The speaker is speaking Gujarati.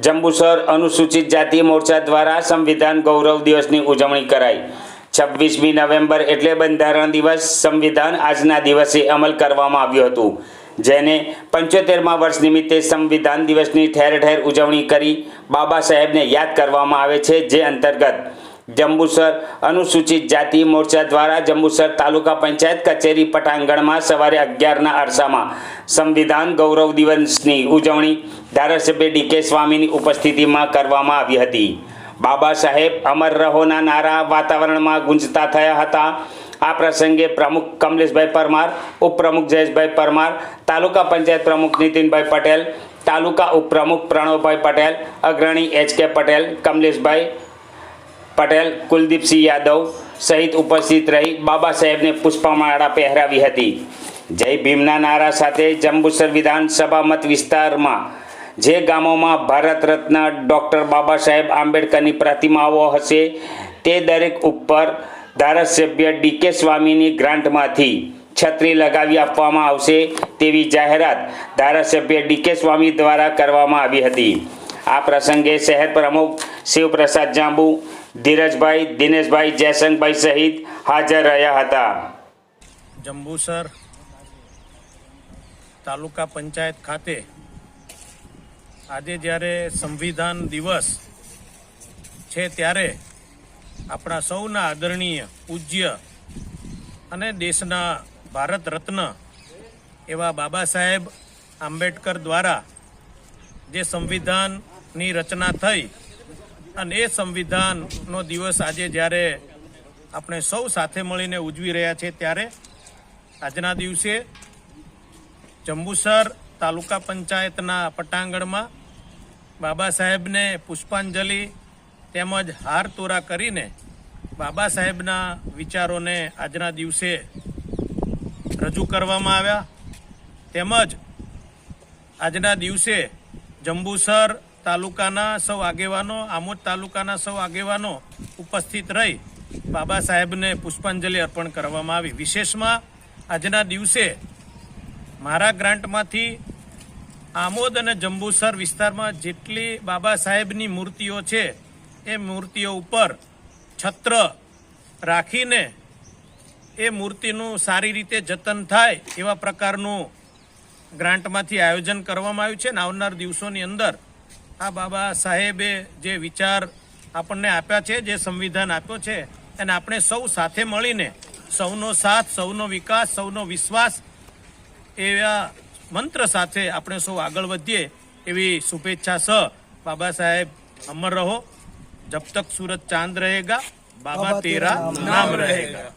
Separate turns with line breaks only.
જંબુસર અનુસૂચિત જાતિ મોરચા દ્વારા સંવિધાન ગૌરવ દિવસની ઉજવણી કરાઈ. છવ્વીસમી નવેમ્બર એટલે બંધારણ દિવસ સંવિધાન આજના દિવસે અમલ કરવામાં આવ્યું હતું. જેને પંચોતેરમા વર્ષ નિમિત્તે સંવિધાન દિવસની ઠેર ઠેર ઉજવણી કરી બાબા સાહેબને યાદ કરવામાં આવે છે જે અંતર્ગત જંબુસર અનુસૂચિત જાતિ મોરચા દ્વારા જંબુસર તાલુકા પંચાયત કચેરી પટાંગણમાં સવારે અગિયારના અરસામાં સંવિધાન ગૌરવ દિવસની ઉજવણી ધારાસભ્ય ડીકે સ્વામીની ઉપસ્થિતિમાં કરવામાં આવી હતી. બાબા સાહેબ અમર રહોના નારા વાતાવરણમાં ગુંજતા થયા હતા. આ પ્રસંગે પ્રમુખ કમલેશભાઈ પરમાર, ઉપપ્રમુખ જયેશભાઈ પરમાર, તાલુકા પંચાયત પ્રમુખ નીતિનભાઈ પટેલ, તાલુકા ઉપપ્રમુખ પ્રણવભાઈ પટેલ, અગ્રણી એચ કે પટેલ, કમલેશભાઈ પટેલ કુલદીપસિંહ યાદવ સહિત ઉપસ્થિત રહી બાબા સાહેબને પુષ્પમાળા પહેરાવી હતી. જય ભીમના નારા સાથે જંબુસર વિધાનસભા મત વિસ્તારમાં, જે ગામોમાં ભારત રત્ન ડૉક્ટર બાબા સાહેબ આંબેડકરની પ્રતિમાઓ હશે, તે દરેક ઉપર ધારાસભ્ય ડીકે સ્વામીની ગ્રાન્ટમાંથી છત્રી લગાવી આપવામાં આવશે તેવી જાહેરાત ધારાસભ્ય ડીકે સ્વામી દ્વારા કરવામાં આવી હતી. આ પ્રસંગે શહેર પ્રમુખ શિવપ્રસાદ જાંબુ ધીરજભાઈ, દિનેશભાઈ જયશંકભાઈ સહિત હાજર રહ્યા હતા.
જંબુસર તાલુકા પંચાયત ખાતે આજે જ્યારે સંવિધાન દિવસ છે ત્યારે આપણા સૌના આદરણીય પૂજ્ય અને દેશના ભારત રત્ન એવા બાબા સાહેબ આંબેડકર દ્વારા જે સંવિધાનની રચના થઈ અને એ સંવિધાનનો દિવસ આજે જ્યારે આપણે સૌ સાથે મળીને ઉજવી રહ્યા છે ત્યારે આજના દિવસે જંબુસર તાલુકા પંચાયતના પટાંગણમાં બાબા સાહેબને પુષ્પાંજલિ તેમજ હાર તોરા કરીને બાબા સાહેબના વિચારોને આજના દિવસે રજૂ કરવામાં આવ્યા. તેમજ આજના દિવસે જંબુસર તાલુકાના સૌ આગેવાનો, આમોદ તાલુકાના સૌ આગેવાનો ઉપસ્થિત રહી બાબા સાહેબને પુષ્પાંજલિ અર્પણ કરવામાં આવી. વિશેષમાં આજના દિવસે મારા ગ્રાન્ટમાંથી આમોદ અને જંબુસર વિસ્તારમાં જેટલી બાબા સાહેબની મૂર્તિઓ છે, એ મૂર્તિઓ ઉપર છત્ર રાખીને એ મૂર્તિનું સારી રીતે જતન થાય એવા પ્રકારનું ગ્રાન્ટમાંથી આયોજન કરવામાં આવ્યું છે ને આવનાર દિવસોની અંદર આ બાબા સાહેબે જે વિચાર આપણને આપ્યા છે જે સંવિધાન આપ્યો છે એને આપણે સૌ સાથે મળીને સૌનો સાથ સૌનો વિકાસ સૌનો વિશ્વાસ એવા મંત્ર સાથે આપણે સૌ આગળ વધીએ એવી શુભેચ્છા સ બાબા સાહેબ. અમર રહો. જબ તક સૂરજ ચાંદ રહેગા. બાબા તેરા નામ રહેગા.